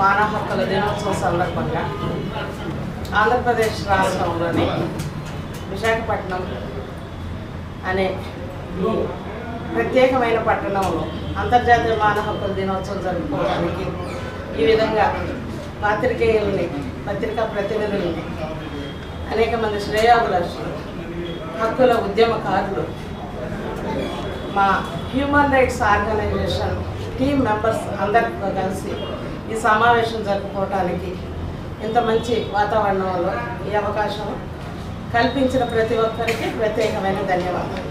మానవ హక్కుల దినోత్సవం సందర్భంగా ఆంధ్రప్రదేశ్ రాష్ట్రంలోని విశాఖపట్నం అనే ఈ ప్రత్యేకమైన పట్టణంలో అంతర్జాతీయ మానవ హక్కుల దినోత్సవం జరుపుకోవడానికి ఈ విధంగా పాత్రికేయుల్ని పత్రికా ప్రతినిధుల్ని అనేక మంది శ్రేయోభిలాషులు హక్కుల ఉద్యమకారులు మా human rights organisation team members అందరితో కలిసి ఈ సమావేశం జరుపుకోవడానికి ఇంత మంచి వాతావరణంలో ఈ అవకాశం కల్పించిన ప్రతి ఒక్కరికి ప్రత్యేకమైన ధన్యవాదాలు.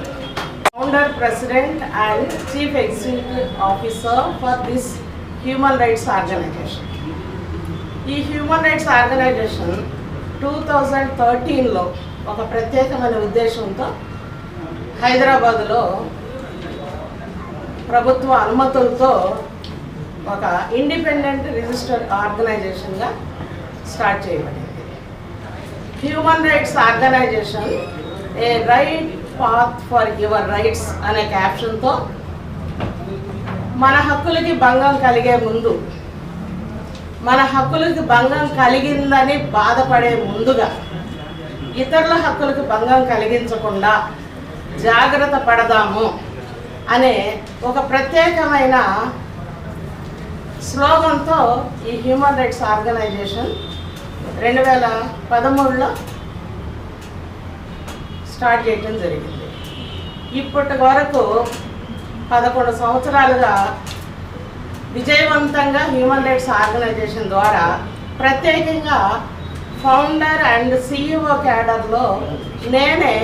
Founder president and chief executive officer for this human rights organisation ఈ human rights organisation two thousand థర్టీన్లో ఒక ప్రత్యేకమైన ఉద్దేశంతో హైదరాబాదులో ప్రభుత్వ అనుమతులతో ఒక ఇండిపెండెంట్ రిజిస్టర్డ్ ఆర్గనైజేషన్గా స్టార్ట్ చేయబడింది. Human rights organisation a right path for your rights అనే క్యాప్షన్తో మన హక్కులకి భంగం కలిగే ముందు మన హక్కులకి భంగం కలిగిందని బాధపడే ముందుగా ఇతరుల హక్కులకు భంగం కలిగించకుండా జాగ్రత్త పడదాము అనే ఒక ప్రత్యేకమైన స్లోగన్తో ఈ హ్యూమన్ రైట్స్ ఆర్గనైజేషన్ రెండు వేల పదమూడులో స్టార్ట్ చేయటం జరిగింది. ఇప్పటి వరకు పదకొండు సంవత్సరాలుగా విజయవంతంగా హ్యూమన్ రైట్స్ ఆర్గనైజేషన్ ద్వారా ప్రత్యేకంగా ఫౌండర్ అండ్ సిఇఓ క్యాడర్లో నేనే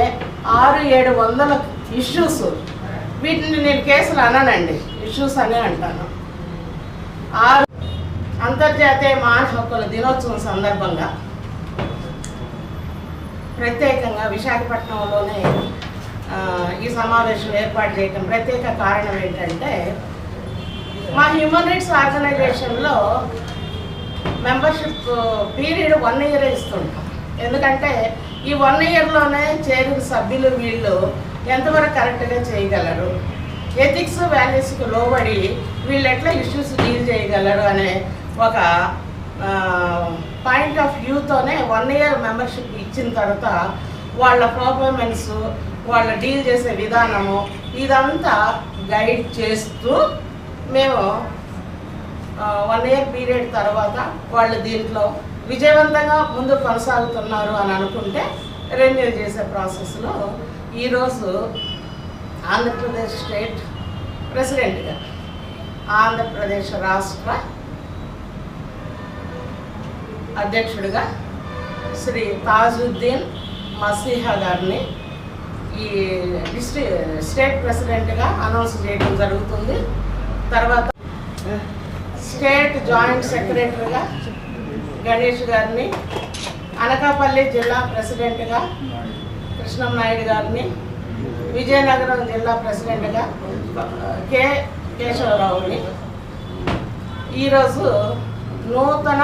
ఆరు ఏడు వందల ఇష్యూస్. వీటిని నేను కేసులు అననండి. ఇష్యూస్ అనే అంటాను. ఆరు అంతర్జాతీయ మానవ హక్కుల దినోత్సవం సందర్భంగా ప్రత్యేకంగా విశాఖపట్నంలోనే ఈ సమావేశం ఏర్పాటు చేయడం ప్రత్యేక కారణం ఏంటంటే మా హ్యూమన్ రైట్స్ ఆర్గనైజేషన్లో మెంబర్షిప్ పీరియడ్ వన్ ఇయర్ ఇస్తుంటాం. ఎందుకంటే ఈ వన్ ఇయర్లోనే చేరిన సభ్యులు వీళ్ళు ఎంతవరకు కరెక్ట్గా చేయగలరు? ఎథిక్స్ వాల్యూస్కు లోబడి వీళ్ళు ఎట్లా ఇష్యూస్ డీల్ చేయగలరు అనే ఒక పాయింట్ ఆఫ్ వ్యూతోనే వన్ ఇయర్ మెంబర్షిప్ ఇచ్చిన తర్వాత వాళ్ళ పర్ఫార్మెన్స్ వాళ్ళ డీల్ చేసే విధానము ఇదంతా గైడ్ చేస్తూ మేము వన్ ఇయర్ పీరియడ్ తర్వాత వాళ్ళు దీంట్లో విజయవంతంగా ముందు కొనసాగుతున్నారు అని అనుకుంటే రెన్యూ చేసే ప్రాసెస్లో ఈరోజు ఆంధ్రప్రదేశ్ స్టేట్ ప్రెసిడెంట్గా ఆంధ్రప్రదేశ్ రాష్ట్ర అధ్యక్షుడిగా శ్రీ తాజుద్దీన్ మసీహా గారిని ఈ డిస్ట్రి స్టేట్ ప్రెసిడెంట్గా అనౌన్స్ చేయడం జరుగుతుంది. తర్వాత స్టేట్ జాయింట్ సెక్రటరీగా గణేష్ గారిని అనకాపల్లి జిల్లా ప్రెసిడెంట్గా కృష్ణం నాయుడు గారిని విజయనగరం జిల్లా ప్రెసిడెంట్గా కె. కేశవరావుని. ఈరోజు నూతన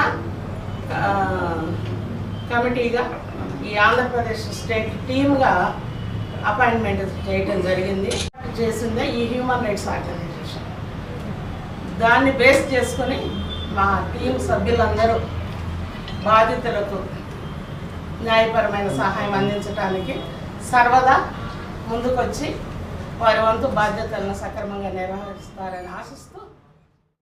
కమిటీగా ఈ ఆంధ్రప్రదేశ్ స్టేట్ టీమ్గా అపాయింట్మెంట్ చేయడం జరిగింది. చేసిందే ఈ హ్యూమన్ రైట్స్ ఆర్గనైజేషన్. దాన్ని బేస్ చేసుకొని మా టీం సభ్యులందరూ బాధితులకు న్యాయపరమైన సహాయం అందించడానికి సర్వదా ముందుకొచ్చి వారి వంతు బాధ్యతలను సక్రమంగా నిర్వహిస్తారని ఆశిస్తూ